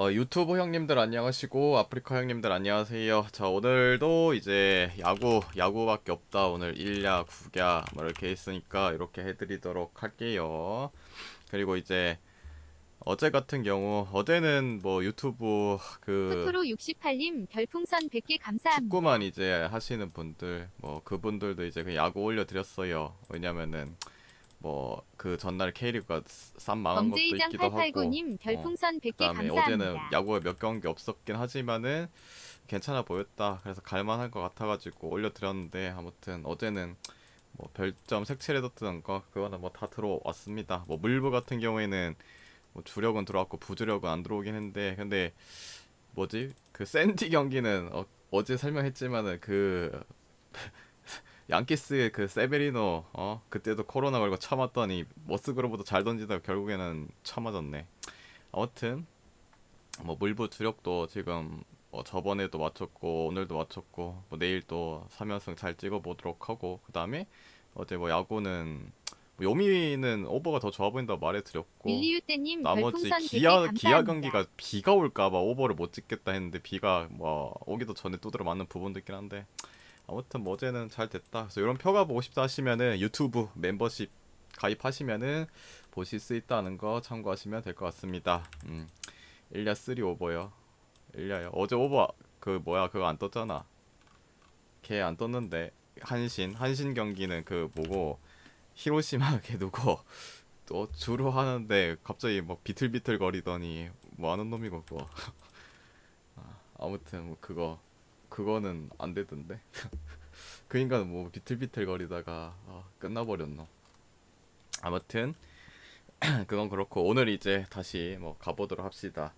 어, 유튜브 형님들 안녕하시고 아프리카 형님들 안녕하세요. 자 오늘도 이제 야구 야구밖에 없다. 오늘 1야 9야 뭐 이렇게 있으니까 이렇게 해드리도록 할게요. 그리고 이제 어제 같은 경우 어제는 뭐 유튜브 그 푸프로 68님 별풍선 100개 감사합니다. 축구만 이제 하시는 분들 뭐 그분들도 이제 그 야구 올려드렸어요. 왜냐면은 뭐 그 전날 K리그가 쌈 망한 것도 있기도 하고 889님 별풍선 100개 그다음에 감사합니다. 어제는 야구가 몇 경기 없었긴 하지만은 괜찮아 보였다. 그래서 갈만할 것 같아가지고 올려드렸는데 아무튼 어제는 뭐 별점 색칠해뒀던 거 그거는 뭐 다 들어왔습니다. 뭐 물부 같은 경우에는 뭐 주력은 들어왔고 부주력은 안 들어오긴 했는데 근데 뭐지 그 샌디 경기는 어, 어제 설명했지만은 그 양키스의 그 세베리노 어 그때도 코로나 걸고 참았더니 머스그로보다 잘 던지다가 결국에는 참아졌네. 아무튼 뭐 물부 주력도 지금 뭐 저번에도 맞췄고 오늘도 맞췄고 뭐 내일 또 3연승 잘 찍어보도록 하고 그 다음에 어제 뭐 야구는 뭐 요미는 오버가 더 좋아 보인다고 말해드렸고 나머지 별풍선 100개 기아. 기아 경기가 비가 올까봐 오버를 못 찍겠다 했는데 비가 뭐 오기도 전에 두드려 맞는 부분도 있긴 한데 아무튼 뭐 어제는 잘 됐다. 그래서 이런 표가 보고 싶다 하시면은 유튜브 멤버십 가입하시면은 보실 수 있다는 거 참고하시면 될 것 같습니다. 음, 일야 3 오버요. 일야요. 어제 오버 그 뭐야 그거 안 떴잖아. 걔 안 떴는데 한신 한신 경기는 그 뭐고 히로시마 걔 누구 또 주로 하는데 갑자기 뭐 비틀비틀 거리더니 뭐 하는 놈이고 그거 아, 아무튼 뭐 그거 그거는 안 되던데? 그 인간은 뭐 비틀비틀 거리다가 아, 끝나버렸노. 아무튼 그건 그렇고 오늘 이제 다시 뭐 가보도록 합시다.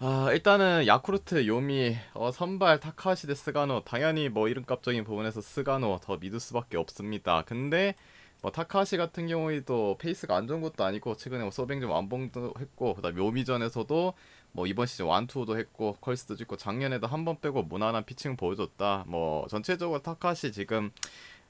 아 일단은 야쿠르트 요미 어, 선발 타카시 대 스가노. 당연히 뭐 이름값적인 부분에서 스가노 더 믿을 수밖에 없습니다. 근데 뭐 타카시 같은 경우에도 페이스가 안 좋은 것도 아니고 최근에 뭐 서빙 좀 완봉도 했고 그다음 묘미전에서도 뭐 이번 시즌 완투도 했고 컬스도 찍고 작년에도 한 번 빼고 무난한 피칭 보여줬다. 뭐 전체적으로 타카시 지금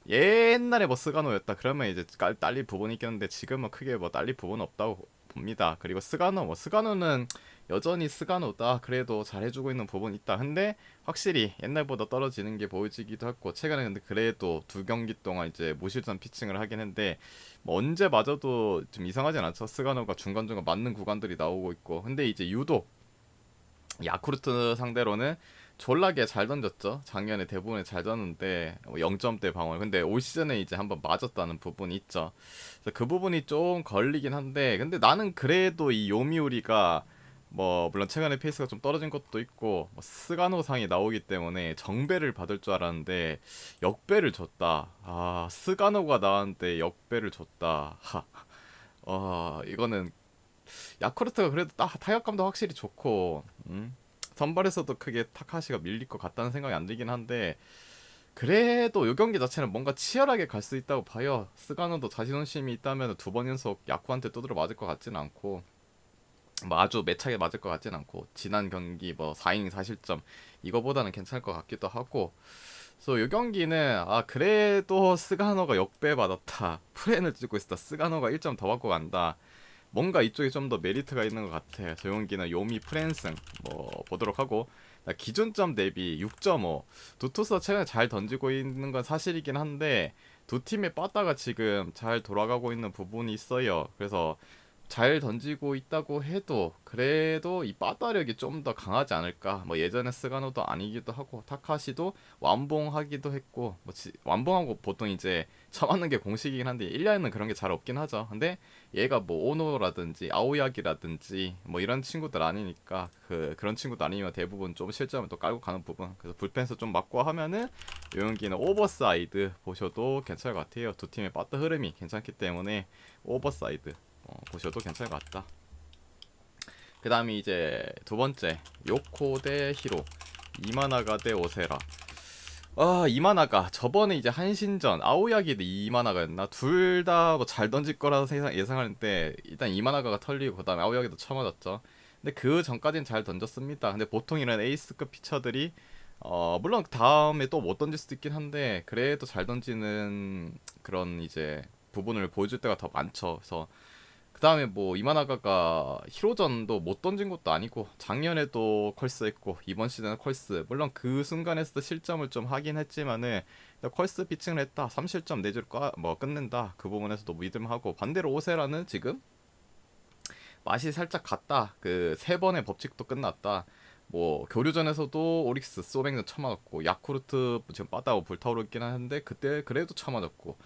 옛날에 뭐 스가노였다. 그러면 이제 깔- 딸릴 부분이 있겠는데 지금은 크게 뭐 딸릴 부분은 없다고 봅니다. 그리고 스가노 뭐 스가노는 여전히 스가노다 그래도 잘해주고 있는 부분이 있다. 근데 확실히 옛날보다 떨어지는 게 보여지기도 했고 최근에 근데 그래도 두 경기 동안 이제 무실점 피칭을 하긴 했는데 뭐 언제 맞아도 좀 이상하진 않죠. 스가노가 중간중간 맞는 구간들이 나오고 있고. 근데 이제 유독 야쿠르트 상대로는 졸라게 잘 던졌죠. 작년에 대부분 잘 던졌는데 뭐 0점대 방어 근데 올 시즌에 이제 한번 맞았다는 부분이 있죠. 그 부분이 좀 걸리긴 한데 근데 나는 그래도 이 요미우리가 뭐 물론 최근에 페이스가 좀 떨어진 것도 있고 뭐 스가노 상이 나오기 때문에 정배를 받을 줄 알았는데 역배를 줬다. 아 스가노가 나왔는데 역배를 줬다. 하. 어 이거는 야쿠르트가 그래도 딱 타격감도 확실히 좋고 음? 선발에서도 크게 타카시가 밀릴 것 같다는 생각이 안 들긴 한데 그래도 이 경기 자체는 뭔가 치열하게 갈 수 있다고 봐요. 스가노도 자신심이 있다면 두 번 연속 야쿠한테 두드려 맞을 것 같지는 않고 뭐 아주 매차게 맞을 것 같진 않고 지난 경기 뭐 4인 4실점 이거보다는 괜찮을 것 같기도 하고. 그래서 이 경기는 아 그래도 스가노가 역배 받았다. 프렌을 찍고 있었다. 스가노가 1점 더 받고 간다. 뭔가 이쪽에 좀더 메리트가 있는 것 같아. 저 경기는 요미 프렌승 뭐 보도록 하고. 나 기준점 대비 6.5 두 투수 최근에 잘 던지고 있는 건 사실이긴 한데 두 팀의 빠따가 지금 잘 돌아가고 있는 부분이 있어요. 그래서 잘 던지고 있다고 해도 그래도 이 빠따력이 좀 더 강하지 않을까. 뭐 예전에 스가노도 아니기도 하고 타카시도 완봉하기도 했고 뭐 지- 완봉하고 보통 이제 쳐맞는 게 공식이긴 한데 1년에는 그런 게 잘 없긴 하죠. 근데 얘가 뭐 오노라든지 아오야기라든지 뭐 이런 친구들 아니니까 그 그런 친구들 아니면 대부분 좀 실점을 또 깔고 가는 부분. 그래서 불펜스 좀 맞고 하면은 요용기는 오버사이드 보셔도 괜찮을 것 같아요. 두 팀의 빠따 흐름이 괜찮기 때문에 오버사이드 어, 보셔도 괜찮을 것 같다. 그 다음에 이제 두 번째 요코 대 히로 이마나가 대 오세라. 아 이마나가 저번에 이제 한신전 아오야기 대 이마나가였나? 둘 다 뭐 잘 던질 거라 서 예상하는데 일단 이마나가가 털리고 그 다음에 아오야기도 쳐맞았죠. 근데 그 전까지는 잘 던졌습니다. 근데 보통 이런 에이스급 피처들이 어 물론 다음에 또 못 던질 수도 있긴 한데 그래도 잘 던지는 그런 이제 부분을 보여줄 때가 더 많죠. 그래서 그 다음에 뭐 이마나가가 히로전도 못 던진 것도 아니고 작년에도 컬스 했고 이번 시즌은 컬스. 물론 그 순간에서도 실점을 좀 하긴 했지만은 컬스 피칭을 했다. 3실점 내줄 거뭐 끝낸다. 그 부분에서도 믿음하고 반대로 오세라는 지금 맛이 살짝 갔다. 그 세 번의 법칙도 끝났다. 뭐 교류전에서도 오릭스 소백전 쳐맞았고 야쿠르트 지금 빠다고 불타오르 있긴 하는데 그때 그래도 쳐맞았고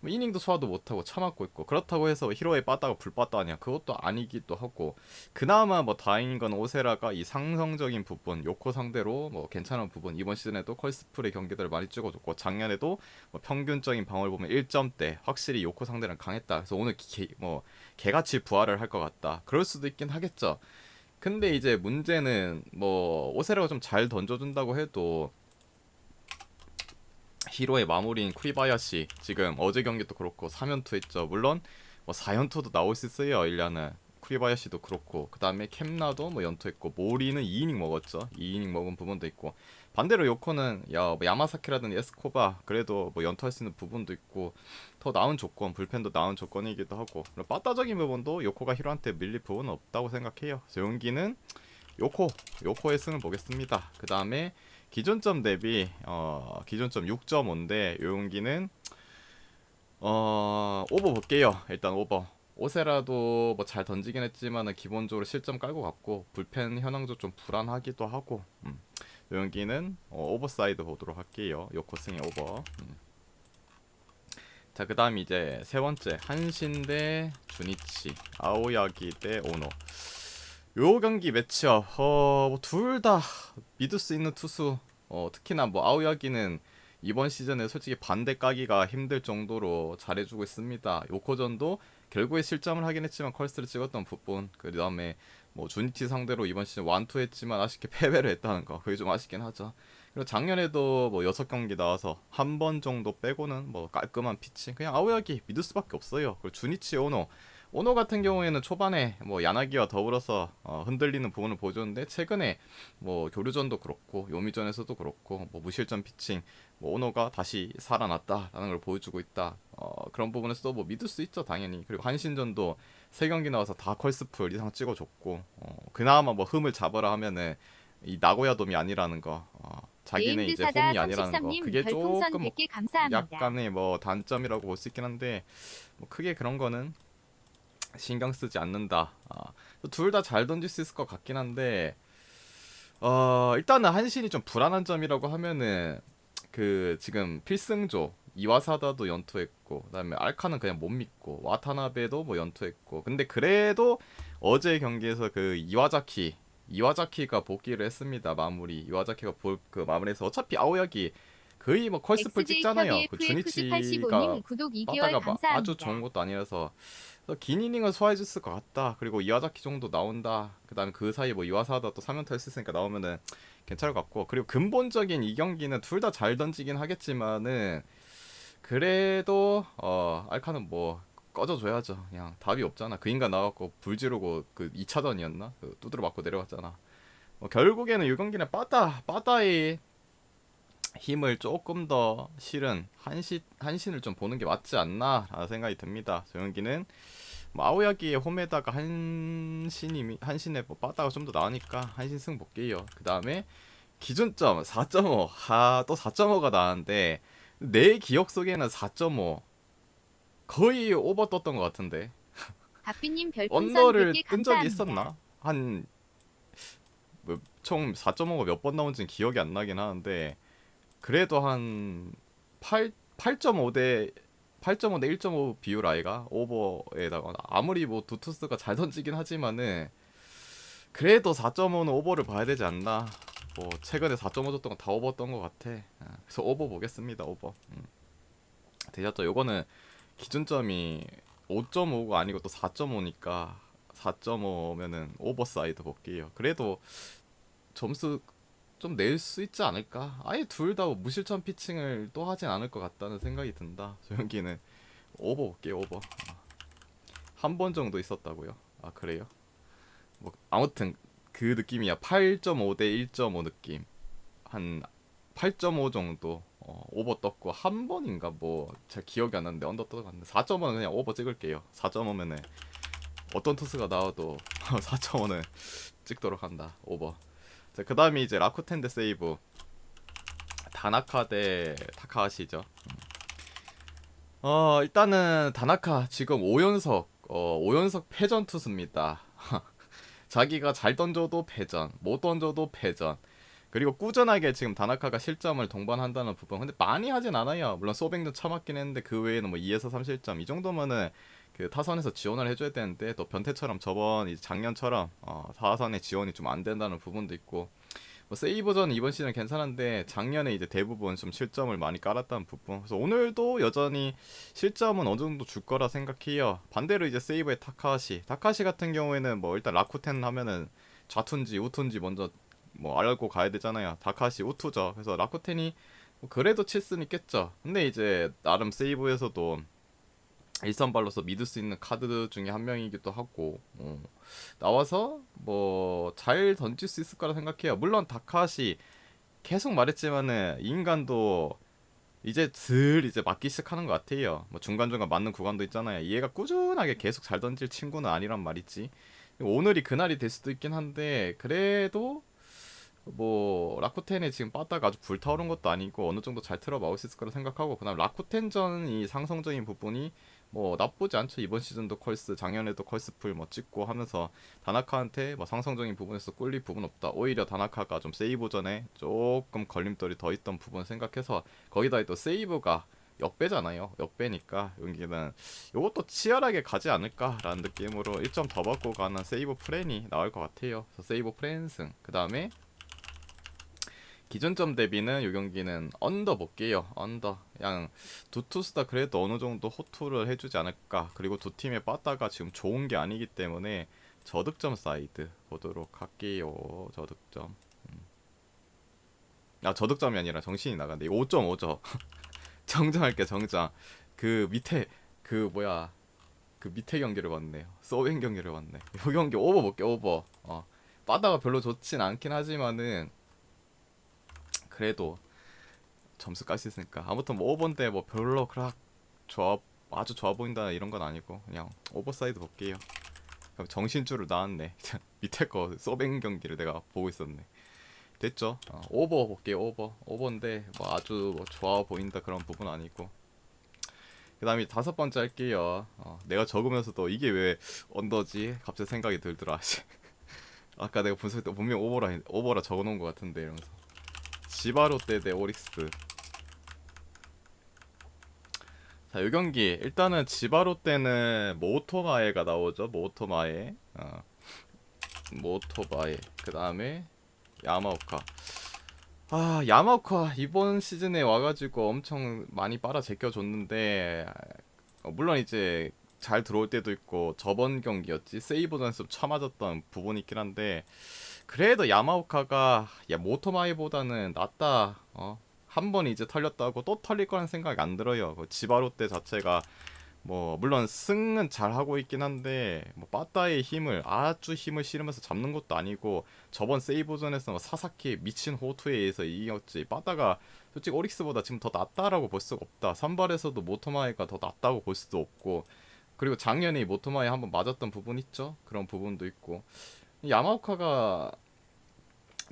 뭐 이닝도 소화도 못하고 참았고 있고 그렇다고 해서 히로에 빠다가 불 빠다 아니야. 그것도 아니기도 하고 그나마 뭐 다행인 건 오세라가 이 상성적인 부분 요코 상대로 뭐 괜찮은 부분 이번 시즌에도 컬스프의 경기들을 많이 찍어줬고 작년에도 뭐 평균적인 방어를 보면 1점대 확실히 요코 상대는 강했다. 그래서 오늘 개, 뭐 개같이 부활을 할 것 같다. 그럴 수도 있긴 하겠죠. 근데 이제 문제는 뭐 오세라가 좀 잘 던져준다고 해도 히로의 마무리인 쿠리바야시 지금 어제 경기도 그렇고 3연투 했죠. 물론 뭐 4연투도 나올 수 있어요. 1년은 쿠리바야시도 그렇고 그 다음에 캠나도 뭐 연투했고 모리는 2이닝 먹었죠. 2이닝 먹은 부분도 있고 반대로 요코는 야 뭐 야마사키라든지 에스코바 그래도 뭐 연투할 수 있는 부분도 있고 더 나은 조건 불펜도 나은 조건이기도 하고 빠따적인 부분도 요코가 히로한테 밀릴 부분은 없다고 생각해요. 그래서 용기는 요코 요코의 승을 보겠습니다. 그 다음에 기존점 대비 어 기존점 6.5인데 요 용기는 어 오버 볼게요. 일단 오버. 오세라도 뭐 잘 던지긴 했지만은 기본적으로 실점 깔고 갔고 불펜 현황도 좀 불안하기도 하고 음. 요 용기는 어, 오버사이드 보도록 할게요. 요코승의 오버. 음. 자, 그 다음 이제 세 번째 한신 대 주니치, 아오야기 대 오노. 요 경기 매치업 어, 뭐 둘 다 믿을 수 있는 투수 어, 특히나 뭐 아오야기는 이번 시즌에 솔직히 반대 까기가 힘들 정도로 잘해주고 있습니다. 요코전도 결국에 실점을 하긴 했지만 컬스를 찍었던 부분 그 다음에 뭐 주니티 상대로 이번 시즌 완투 했지만 아쉽게 패배를 했다는 거 그게 좀 아쉽긴 하죠. 그리고 작년에도 뭐 여섯 경기 나와서 한 번 정도 빼고는 뭐 깔끔한 피칭 그냥 아오야기 믿을 수밖에 없어요. 그리고 주니치 오노 오노 같은 경우에는 초반에 뭐 야나기와 더불어서 어, 흔들리는 부분을 보여줬는데 최근에 뭐 교류전도 그렇고 요미전에서도 그렇고 뭐 무실점 피칭 뭐 오노가 다시 살아났다라는 걸 보여주고 있다 어, 그런 부분에서도 뭐 믿을 수 있죠 당연히 그리고 한신전도 세 경기 나와서 다 컬스풀 이상 찍어줬고 어, 그나마 뭐 흠을 잡으라 하면은 이 나고야 돔이 아니라는 거 어, 자기는 이제 홈이 아니라는 거 33님 그게 조금 100개 감사합니다. 약간의 뭐 단점이라고 볼 수 있긴 한데 뭐 크게 그런 거는 신경 쓰지 않는다. 아, 둘다 잘 던질 수 있을 것 같긴 한데 어 일단은 한신이 좀 불안한 점이라고 하면은 그 지금 필승조 이와사다도 연투했고 그다음에 알카는 그냥 못 믿고 와타나베도 뭐 연투했고 근데 그래도 어제 경기에서 그 이와자키 이와자키가 복귀를 했습니다 마무리 이와자키가 볼 그 마무리해서 어차피 아오야기 거의 뭐 컬스풀 찍잖아요 그 주니치가 님 구독 2개월 빠다가 막. 아주 좋은 것도 아니라서 긴 이닝은 소화해줬을 것 같다. 그리고 이와자키 정도 나온다. 그다음에 그 사이 뭐 이와사다 또 3연타 했으니까 나오면은 괜찮을 것 같고 그리고 근본적인 이 경기는 둘 다 잘 던지긴 하겠지만은 그래도 어 알카는 뭐 꺼져줘야죠. 그냥 답이 없잖아. 그 인간 나갖고 불 지르고 그 2차전이었나? 그 두드려 맞고 내려갔잖아. 뭐 결국에는 이 경기는 빠다 빠다의 힘을 조금 더 실은 한신 한신을 좀 보는 게 맞지 않나 라는 생각이 듭니다. 소영기는 뭐 아오야기의 홈에다가 한신이 한신의 뭐 빠다가 좀 더 나으니까 한신 승 볼게요. 그 다음에 기준점 4.5 하 또 4.5가 나왔는데 내 기억 속에는 4.5 거의 오버 떴던 것 같은데 박비님 언더를 100개 뜬 적이. 있었나? 한 뭐, 총 4.5가 몇 번 나온지는 기억이 안 나긴 하는데 그래도 한 8, 8.5대 8.5대 1.5 비율 아이가? 오버에다가. 아무리 뭐 두투스가 잘 던지긴 하지만은 그래도 4.5는 오버를 봐야 되지 않나? 뭐 최근에 4.5 줬던 거다 오버 떴것 같아. 아, 그래서 오버 보겠습니다 오버. 음. 되셨죠? 요거는 기준점이 5.5가 아니고 또 4.5니까 4.5면은 오버사이드 볼게요. 그래도 점수 좀 낼 수 있지 않을까? 아예 둘 다 무실점 피칭을 또 하진 않을 것 같다는 생각이 든다. 조영기는 오버 볼게요, 오버. 한 번 정도 있었다고요? 아 그래요? 뭐 아무튼 그 느낌이야. 8.5 대 1.5 느낌. 한 8.5 정도 어, 오버 떴고 한 번인가 뭐잘 기억이 안 나는데 언더 떠갔는데 4.5는 그냥 오버 찍을게요. 4.5면은 어떤 투수가 나와도 4.5는 찍도록 한다. 오버. 자, 그 다음에 이제 라쿠텐 대 세이브. 다나카 대 타카하시죠. 음. 어, 일단은 다나카 지금 5연속 어, 5연속 패전 투수입니다. 자기가 잘 던져도 패전, 못 던져도 패전. 그리고 꾸준하게 지금 다나카가 실점을 동반한다는 부분. 근데 많이 하진 않아요. 물론 소뱅도 참았긴 했는데 그 외에는 뭐 2에서 3실점 이 정도면은 그 타선에서 지원을 해줘야 되는데 또 변태처럼 저번 작년처럼 어, 타선의 지원이 좀 안 된다는 부분도 있고 뭐 세이버전 이번 시즌 괜찮은데 작년에 이제 대부분 좀 실점을 많이 깔았다는 부분. 그래서 오늘도 여전히 실점은 어느 정도 줄 거라 생각해요. 반대로 이제 세이버의 타카시, 타카시 같은 경우에는 뭐 일단 라쿠텐 하면은 좌투인지 우투인지 먼저 뭐 알고 가야 되잖아요. 다카시 우투죠. 그래서 라쿠텐이 뭐 그래도 칠 수는 있겠죠. 근데 이제 나름 세이브에서도 일선발로서 믿을 수 있는 카드 중에 한 명이기도 하고 어, 나와서 뭐 잘 던질 수 있을 거라 생각해요. 물론 다카시 계속 말했지만은 이 인간도 이제 슬 이제 맞기 시작하는 것 같아요. 뭐 중간중간 맞는 구간도 있잖아요. 얘가 꾸준하게 계속 잘 던질 친구는 아니란 말이지. 오늘이 그날이 될 수도 있긴 한데 그래도 뭐 라쿠텐에 지금 빠따가 아주 불타오른 것도 아니고 어느 정도 잘 틀어 막을 수 있을 거라 생각하고 그다음 라쿠텐전 이 상성적인 부분이 뭐 나쁘지 않죠. 이번 시즌도 컬스 작년에도 컬스풀 뭐 찍고 하면서 다나카한테 뭐 상성적인 부분에서 꿀릴 부분 없다. 오히려 다나카가 좀 세이브 전에 조금 걸림돌이 더 있던 부분 생각해서 거기다 또 세이브가 역배잖아요. 역배니까 여기는 이것도 치열하게 가지 않을까라는 느낌으로 1점 더 받고 가는 세이브 프렌이 나올 것 같아요. 그래서 세이브 프렌승. 그 다음에 기존점 대비는 이 경기는 언더 볼게요. 언더. 그냥 두 투수 다 그래도 어느 정도 호투를 해주지 않을까. 그리고 두 팀의 빠따가 지금 좋은 게 아니기 때문에 저득점 사이드 보도록 할게요. 저득점. 음. 아 저득점이 아니라 정신이 나간대. 5.5죠. 정정할게 정정. 그 밑에 그 뭐야 그 밑에 경기를 봤네요. 서빙 경기를 봤네. 이 경기 오버 볼게 오버. 어. 빠따가 별로 좋진 않긴 하지만은 그래도 점수 깔수 있으니까. 아무튼 뭐 5번 때뭐 별로 그렇게 좋아 아주 좋아 보인다 이런 건 아니고 그냥 오버사이드 볼게요. 정신줄을 나왔네. 밑에 거 서뱅 경기를 내가 보고 있었네. 됐죠? 어, 오버 볼게요 오버. 오버인데 뭐 아주 뭐 좋아 보인다 그런 부분 아니고. 그 다음에 다섯 번째 할게요. 어, 내가 적으면서도 이게 왜 언더지? 갑자기 생각이 들더라. 아까 내가 분석할 때 분명 오버라 했- 오버라 적어놓은 것 같은데 이러면서 지바롯데 대 오릭스 자, 이 경기 일단은 지바롯데는 모토마에가 나오죠. 모토마에. 어. 모토마에. 그다음에 야마오카. 아, 야마오카 이번 시즌에 와 가지고 엄청 많이 빨아 제껴 줬는데 어, 물론 이제 잘 들어올 때도 있고 저번 경기였지 세이버전에서 쳐맞았던 부분이 있긴 한데 그래도 야마오카가 야 모토마이보다는 낫다. 어. 한 번 이제 털렸다고 또 털릴 거라는 생각이 안 들어요. 그 지바롯데 자체가 뭐 물론 승은 잘 하고 있긴 한데 뭐 빠따의 힘을 아주 힘을 실으면서 잡는 것도 아니고 저번 세이버전에서 뭐 사사키 미친 호투에 의해서 이겼지 빠따가 솔직히 오릭스보다 지금 더 낫다라고 볼 수가 없다 선발에서도 모토마이가 더 낫다고 볼 수도 없고 그리고 작년에 모토마이 한번 맞았던 부분 있죠 그런 부분도 있고 야마오카가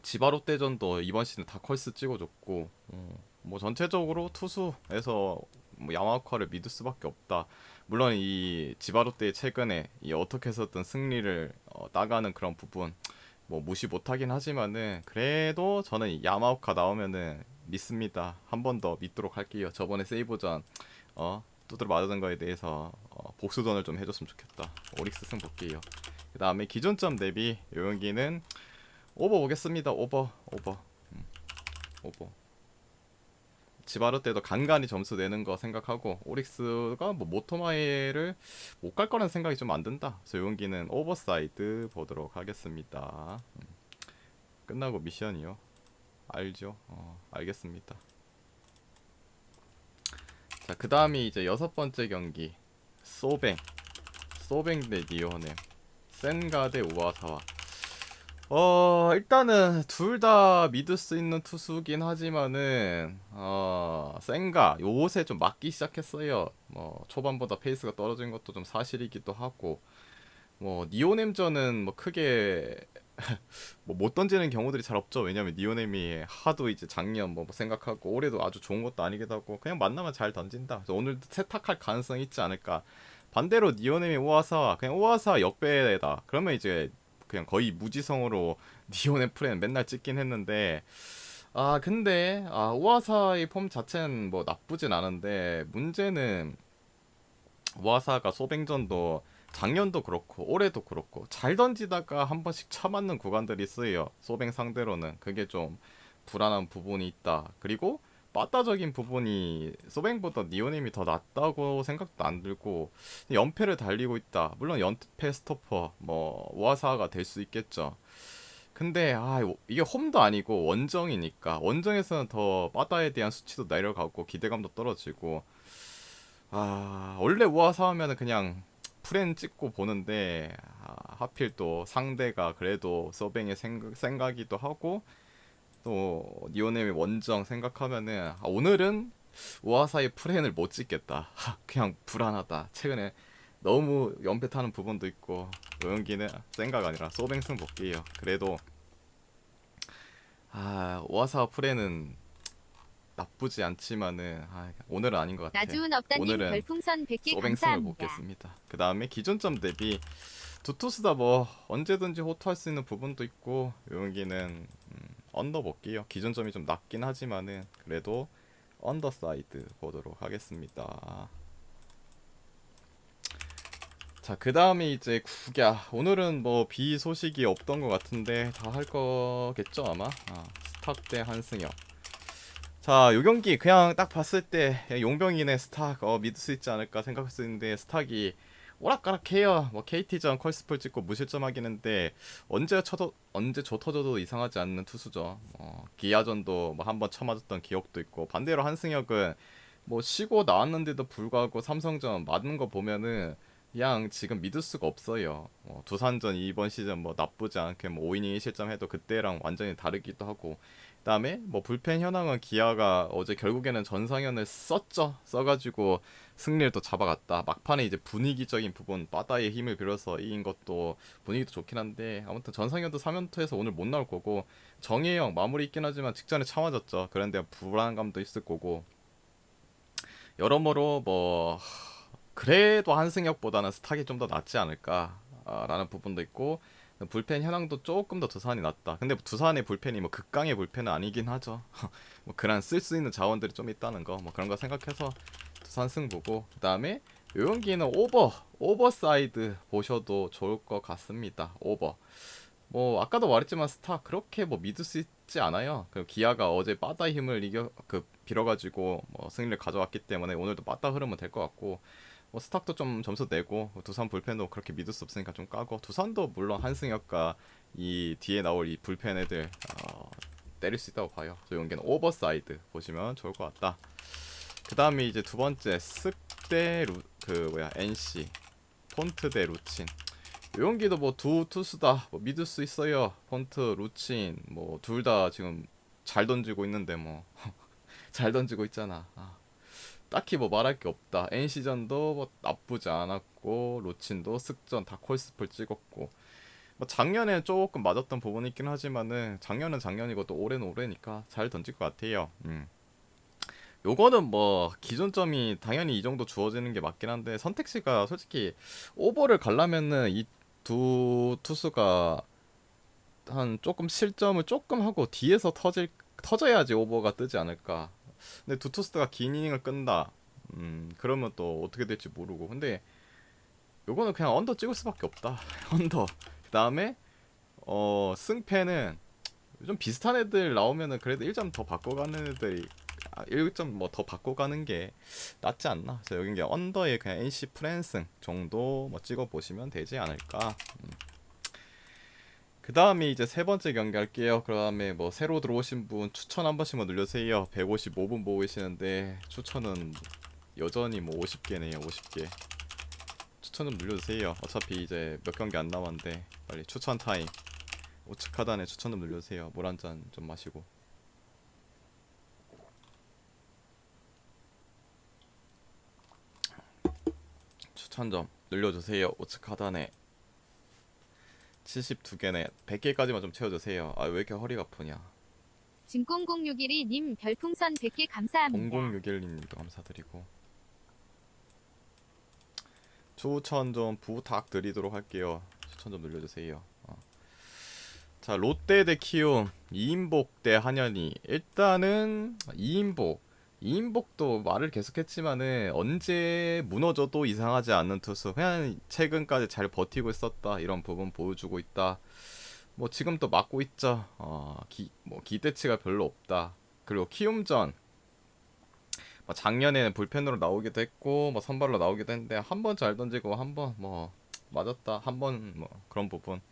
지바롯 대전도 이번 시즌 다 컬스 찍어줬고 어, 뭐 전체적으로 투수에서 뭐 야마오카를 믿을 수밖에 없다. 물론 이 지바롯 대 최근에 이 어떻게 해서든 승리를 어, 따가는 그런 부분 뭐 무시 못하긴 하지만은 그래도 저는 이 야마오카 나오면은 믿습니다. 한 번 더 믿도록 할게요. 저번에 세이브전 어 두드려 맞은 거에 대해서 어, 복수전을 좀 해줬으면 좋겠다. 오릭스 승 볼게요. 그 다음에 기존점 대비 요 경기는 오버 오겠습니다. 오버 오버 음, 오버 지바르 때도 간간히 점수 내는 거 생각하고 오릭스가 뭐 모토마이를 못 갈 거라는 생각이 좀 안 든다. 그래서 요 경기는 오버사이드 보도록 하겠습니다. 음, 끝나고 미션이요. 알죠? 어, 알겠습니다. 자, 그 다음이 이제 여섯 번째 경기 소뱅 소뱅 대 니오넴 센가 대 우아사와 어 일단은 둘 다 믿을 수 있는 투수긴 하지만은 어 센가 요새 좀 맞기 시작했어요 뭐 초반보다 페이스가 떨어진 것도 좀 사실이기도 하고 뭐 니오넴전은 뭐 크게 뭐 못 던지는 경우들이 잘 없죠. 왜냐면 니오넴이 하도 이제 작년 뭐 생각하고 올해도 아주 좋은 것도 아니기도 하고 그냥 만나면 잘 던진다. 오늘도 세탁할 가능성이 있지 않을까. 반대로 니오넴이 오아사 그냥 오아사 역배다. 그러면 이제 그냥 거의 무지성으로 니오넴 프레는 맨날 찍긴 했는데 아 근데 아 오아사의 폼 자체는 뭐 나쁘진 않은데 문제는 오아사가 소뱅전도 작년도 그렇고 올해도 그렇고 잘 던지다가 한 번씩 쳐맞는 구간들이 있어요. 소뱅 상대로는 그게 좀 불안한 부분이 있다. 그리고 빠따적인 부분이 소뱅보다 니오넴이 더 낫다고 생각도 안 들고 연패를 달리고 있다. 물론 연패 스토퍼 뭐 오아사가 될 수 있겠죠. 근데 아 이게 홈도 아니고 원정이니까 원정에서는 더 빠따에 대한 수치도 내려가고 기대감도 떨어지고 아 원래 우아사 하면은 그냥 프렌 찍고 보는데 아, 하필 또 상대가 그래도 서뱅의 생각, 생각이기도 하고 또 니오넴의 원정 생각하면은 아, 오늘은 우아사의 프렌을 못 찍겠다 그냥 불안하다 최근에 너무 연패 타는 부분도 있고 노영기는 생각 아니라 소뱅승 볼게요 그래도 아 우아사 프렌은 나쁘지 않지만은 아, 오늘은 아닌 것 같아 오늘은 별풍선 100개 소뱅승을 감사합니다. 보겠습니다. 그 다음에 기존점 대비 두 투수다 뭐 언제든지 호투할 수 있는 부분도 있고 여기는 음, 언더 볼게요. 기존점이 좀 낮긴 하지만은 그래도 언더 사이드 보도록 하겠습니다. 자, 그 다음에 이제 국야. 오늘은 뭐 비 소식이 없던 것 같은데 다 할 거겠죠 아마. 아, 스탁 대 한승혁. 자, 요 경기 그냥 딱 봤을 때 용병이네 스탁 어, 믿을 수 있지 않을까 생각할 수 있는데 스탁이 오락가락해요. 뭐 KT전 컬스플 찍고 무실점하긴 했는데 언제 쳐도 언제 저 터져도 이상하지 않는 투수죠. 어, 기아전도 뭐 한번 쳐맞았던 기억도 있고 반대로 한승혁은 뭐 쉬고 나왔는데도 불구하고 삼성전 맞는 거 보면은 그냥 지금 믿을 수가 없어요. 어, 두산전 이번 시즌 뭐 나쁘지 않게 뭐 5이닝 1실점 해도 그때랑 완전히 다르기도 하고 그다음에 뭐 불펜 현황은 기아가 어제 결국에는 전상현을 썼죠. 써가지고 승리를 또 잡아갔다. 막판에 이제 분위기적인 부분 바다의 힘을 빌어서 이긴 것도 분위기도 좋긴 한데 아무튼 전상현도 3연투에서 오늘 못 나올 거고 정혜영 마무리 있긴 하지만 직전에 참아졌죠. 그런데 불안감도 있을 거고 여러모로 뭐 그래도 한승혁보다는 스탁이 좀 더 낫지 않을까라는 부분도 있고 불펜 현황도 조금 더 두산이 낫다. 근데 두산의 불펜이 뭐 극강의 불펜은 아니긴 하죠. 뭐 그런 쓸 수 있는 자원들이 좀 있다는 거, 뭐 그런 거 생각해서 두 산승 보고 그 다음에 요 경기는 오버, 오버사이드 보셔도 좋을 것 같습니다. 오버. 뭐 아까도 말했지만 스타 그렇게 뭐 믿을 수 있지 않아요. 그 기아가 어제 빠다 힘을 이겨 그 빌어가지고 뭐 승리를 가져왔기 때문에 오늘도 빠다 흐르면 될것 같고 뭐 스탁도 좀 점수 내고 두산 불펜도 그렇게 믿을 수 없으니까 좀 까고 두산도 물론 한승혁과 이 뒤에 나올 이 불펜 애들 어, 때릴 수 있다고 봐요. 저 경기는 오버사이드 보시면 좋을 것 같다. 그 다음에 이제 두 번째 쓱대 루 그 뭐야 NC 폰트 대 루친. 요 경기도 뭐 두 투수다 뭐 믿을 수 있어요. 폰트 루친 뭐 둘 다 지금 잘 던지고 있는데 뭐 잘 던지고 있잖아. 아. 딱히 뭐 말할 게 없다. NC전도 뭐 나쁘지 않았고 로친도 습전 다 콜스플 찍었고 뭐 작년에 조금 맞았던 부분이 있긴 하지만은 작년은 작년이고 또 올해는 올해니까 잘 던질 것 같아요. 음. 요거는 뭐 기존점이 당연히 이 정도 주어지는 게 맞긴 한데 선택지가 솔직히 오버를 가려면은 이 두 투수가 한 조금 실점을 조금 하고 뒤에서 터질 터져야지 오버가 뜨지 않을까 근데 두 투스가 긴 이닝을 끈다. 음, 그러면 또 어떻게 될지 모르고. 근데 요거는 그냥 언더 찍을 수밖에 없다. 언더. 그 다음에 어, 승패는 좀 비슷한 애들 나오면은 그래도 1점 더 바꿔가는 애들이 아, 1점 뭐 더 바꿔가는 게 낫지 않나. 그래서 여기 이제 언더에 그냥 NC 프랜승 정도 뭐 찍어 보시면 되지 않을까. 음. 그 다음에 이제 세 번째 경기 할게요. 그 다음에 뭐 새로 들어오신 분 추천 한 번씩만 눌러주세요. 155분 보고 계시는데 추천은 여전히 뭐 50개네요. 50개. 추천 좀 눌러주세요. 어차피 이제 몇 경기 안 남았는데 빨리 추천 타임. 우측 하단에 추천 좀 눌러주세요. 물 한 잔 좀 마시고. 추천 좀 눌러주세요. 우측 하단에. 72개네 100개까지만 좀 채워주세요 아 왜 이렇게 허리가 아프냐 진공0612님 별풍선 100개 감사합니다. 0061님도 감사드리고 추천 좀 부탁드리도록 할게요 추천 좀 눌러주세요 어. 자 롯데 대 키움 이인복 대 한현희 일단은 이인복 이인복도 말을 계속했지만은 언제 무너져도 이상하지 않는 투수 그냥 최근까지 잘 버티고 있었다 이런 부분 보여주고 있다. 뭐 지금 또 맞고 있죠. 어, 기, 뭐 기대치가 별로 없다. 그리고 키움전. 뭐 작년에는 불펜으로 나오기도 했고 뭐 선발로 나오기도 했는데 한 번 잘 던지고 한 번 뭐 맞았다. 한 번 뭐 그런 부분.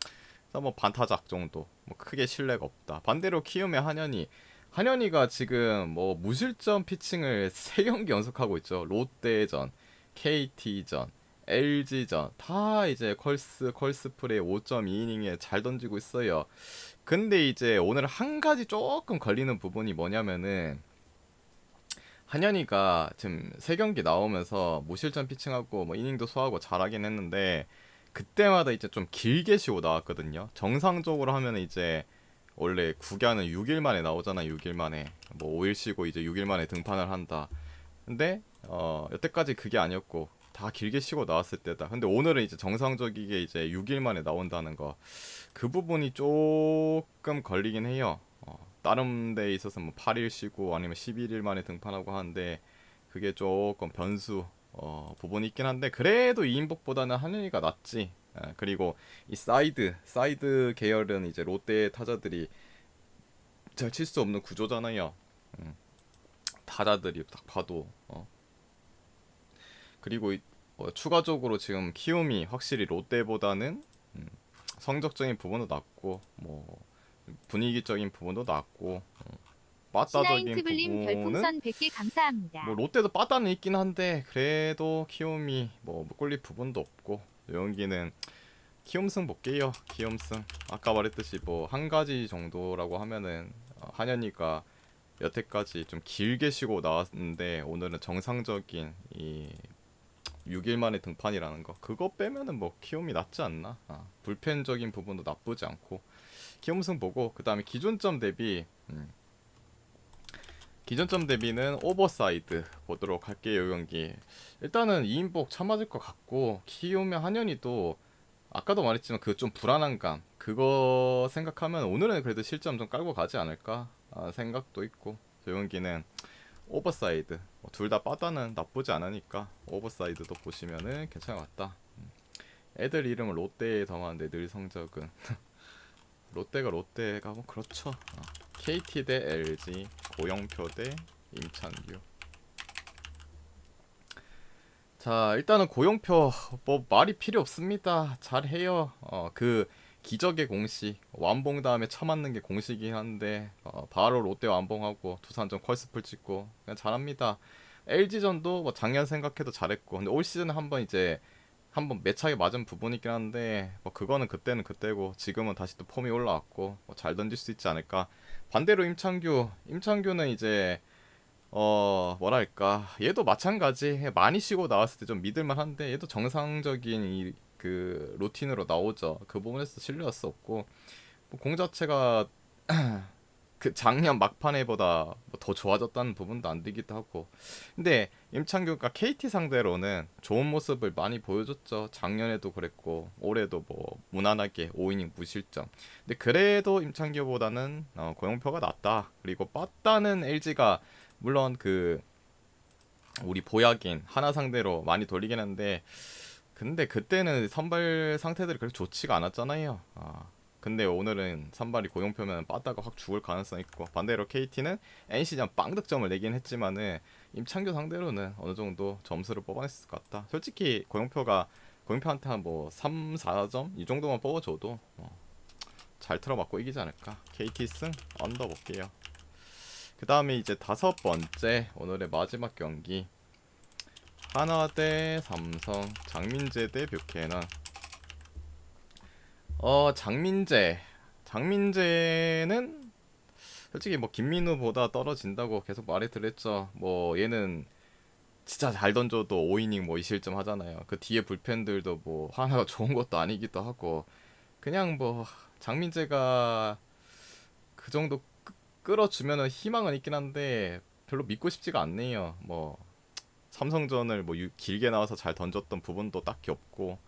그래서 뭐 반타작 정도. 뭐 크게 신뢰가 없다. 반대로 키움의 한현희 한현희가 지금 뭐 무실점 피칭을 세 경기 연속하고 있죠. 롯데전 KT전 LG전. 다 이제 컬스 컬스 프레 5.2이닝에 잘 던지고 있어요. 근데 이제 오늘 한 가지 조금 걸리는 부분이 뭐냐면은 한현희가 지금 세 경기 나오면서 무실점 피칭하고 뭐 이닝도 소화하고 잘하긴 했는데 그때마다 이제 좀 길게 쉬고 나왔거든요. 정상적으로 하면 이제 원래 구기하는 6일 만에 나오잖아. 6일 만에 뭐 5일 쉬고 이제 6일 만에 등판을 한다. 근데 어 여태까지 그게 아니었고 다 길게 쉬고 나왔을 때다. 근데 오늘은 이제 정상적이게 이제 6일 만에 나온다는 거. 그 부분이 조금 걸리긴 해요. 어, 다른 데에 있어서 뭐 8일 쉬고 아니면 11일 만에 등판하고 하는데 그게 조금 변수 어, 부분이 있긴 한데 그래도 이인복보다는 한현희가 낫지. 예, 그리고 이 사이드 사이드 계열은 이제 롯데 타자들이 잘 칠 수 없는 구조잖아요. 음, 타자들이 딱 봐도 어. 그리고 이- 어, 추가적으로 지금 키움이 확실히 롯데보다는 음, 성적적인 부분도 낮고 뭐 분위기적인 부분도 낮고 어, 빠따적인 부분은 별풍선 100개 감사합니다. 뭐 롯데도 빠따는 있긴 한데 그래도 키움이 뭐 꼴릴 부분도 없고 여기는 키움승 볼게요. 키움승. 아까 말했듯이 뭐 한 가지 정도라고 하면은 어, 한현이가 여태까지 좀 길게 쉬고 나왔는데 오늘은 정상적인 이 6일 만에 등판이라는 거. 그거 빼면은 뭐 키움이 낫지 않나? 아, 불펜적인 부분도 나쁘지 않고. 키움승 보고 그 다음에 기존점 대비 음, 기존점 대비는 오버사이드 보도록 할게요 이 경기. 일단은 이인복 차 맞을 것 같고 키움의 한현이도 아까도 말했지만 그 좀 불안한 감 그거 생각하면 오늘은 그래도 실점 좀 깔고 가지 않을까 아, 생각도 있고 이 경기는 오버사이드. 뭐둘다 빠다는 나쁘지 않으니까 오버사이드도 보시면은 괜찮을 것 같다. 음. 애들 이름은 롯데에 담았는데 늘 성적은. 롯데가 롯데가 뭐 그렇죠. 어. KT 대 LG 고영표 대 임찬규. 자 일단은 고영표 뭐 말이 필요 없습니다. 잘해요. 어 그 기적의 공식 완봉 다음에 쳐맞는 게 공식이긴 한데 어, 바로 롯데 완봉하고 두산전 컬스풀 찍고 그냥 잘합니다. LG전도 뭐 작년 생각해도 잘했고 근데 올 시즌은 한번 이제 한번 매차게 맞은 부분이 있긴 한데 뭐 그거는 그때는 그때고 지금은 다시 또 폼이 올라왔고 뭐 잘 던질 수 있지 않을까 반대로 임창규 임창규는 이제 어 뭐랄까 얘도 마찬가지. 많이 쉬고 나왔을 때 좀 믿을만 한데 얘도 정상적인 이 그 루틴으로 나오죠. 그 부분에서 없고 뭐 공 자체가 그 작년 막판에보다 뭐더 좋아졌다는 부분도 안 되기도 하고. 근데 임창규가 KT 상대로는 좋은 모습을 많이 보여줬죠. 작년에도 그랬고 올해도 뭐 무난하게 5이닝 무실점. 근데 그래도 임창규보다는 어, 고영표가 낫다. 그리고 빠따는 LG가 물론 그 우리 보약인 하나 상대로 많이 돌리긴 했는데 근데 그때는 선발 상태들이 그렇게 좋지가 않았잖아요. 아, 근데 오늘은 선발이 고용표면 빠따가 확 죽을 가능성 있고 반대로 KT는 NC전 빵득점을 내긴 했지만은 임창규 상대로는 어느 정도 점수를 뽑아냈을 것 같다. 솔직히 고용표가 고용표한테 한 뭐 3, 4점 이 정도만 뽑아줘도 어, 잘 틀어맞고 이기지 않을까. KT 승 언더 볼게요. 그 다음에 이제 다섯 번째 오늘의 마지막 경기 하나 대 삼성 장민재 대 뷰캐넌 어 장민재. 장민재는 솔직히 뭐 김민우보다 떨어진다고 계속 말해드렸죠. 뭐 얘는 진짜 잘 던져도 5이닝 뭐 2실점 하잖아요. 그 뒤에 불펜들도 뭐 하나가 좋은 것도 아니기도 하고. 그냥 뭐 장민재가 그 정도 끄- 끌어주면은 희망은 있긴 한데 별로 믿고 싶지가 않네요. 뭐 삼성전을 뭐 유- 길게 나와서 잘 던졌던 부분도 딱히 없고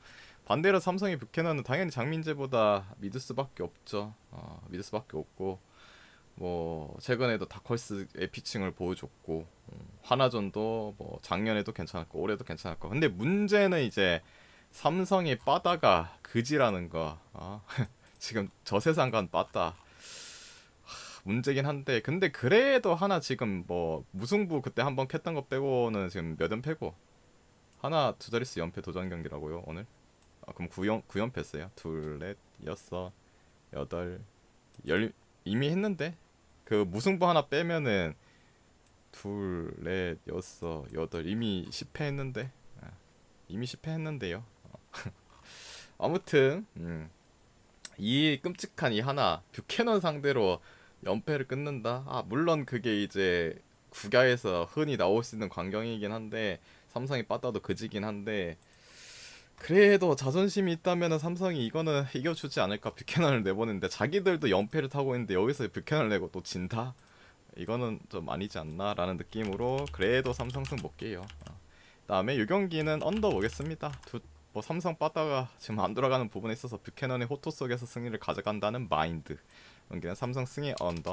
반대로 삼성의 뷰캐넌은 당연히 장민재보다 믿을 수밖에 없죠. 어, 믿을 수밖에 없고 뭐 최근에도 다컬스의 피칭을 보여줬고 음, 하나전도 뭐 작년에도 괜찮았고 올해도 괜찮았고. 근데 문제는 이제 삼성의 빠다가 그지라는 거. 어? 지금 저 세상 간 빠다. 하, 문제긴 한데. 근데 그래도 하나 지금 뭐 무승부 그때 한번 캤던 거 빼고는 지금 몇 연패고. 하나 두 자릿수 연패 도전 경기라고요 오늘 아, 그럼 9연 9연패 했어요 둘 넷 여섯 여덟 열 이미 했는데 그 무승부 하나 빼면은 둘, 넷, 여섯, 여덟 이미 10패 했는데 아, 이미 10패 했는데요. 어. 아무튼 음, 이 끔찍한 이 하나 뷰캐넌 상대로 연패를 끊는다. 아 물론 그게 이제 국야에서 흔히 나올 수 있는 광경이긴 한데 삼성이 빠따도 그지긴 한데 그래도 자존심이 있다면 삼성이 이거는 이겨주지 않을까 뷰캐넌을 내보는데 자기들도 연패를 타고 있는데 여기서 뷰캐넌을 내고 또 진다? 이거는 좀 아니지 않나 라는 느낌으로 그래도 삼성승 볼게요. 어. 다음에 이 경기는 언더 보겠습니다. 두, 뭐 삼성 빠다가 지금 안 돌아가는 부분에 있어서 뷰캐넌의 호토 속에서 승리를 가져간다는 마인드. 경기는 삼성 승의 언더.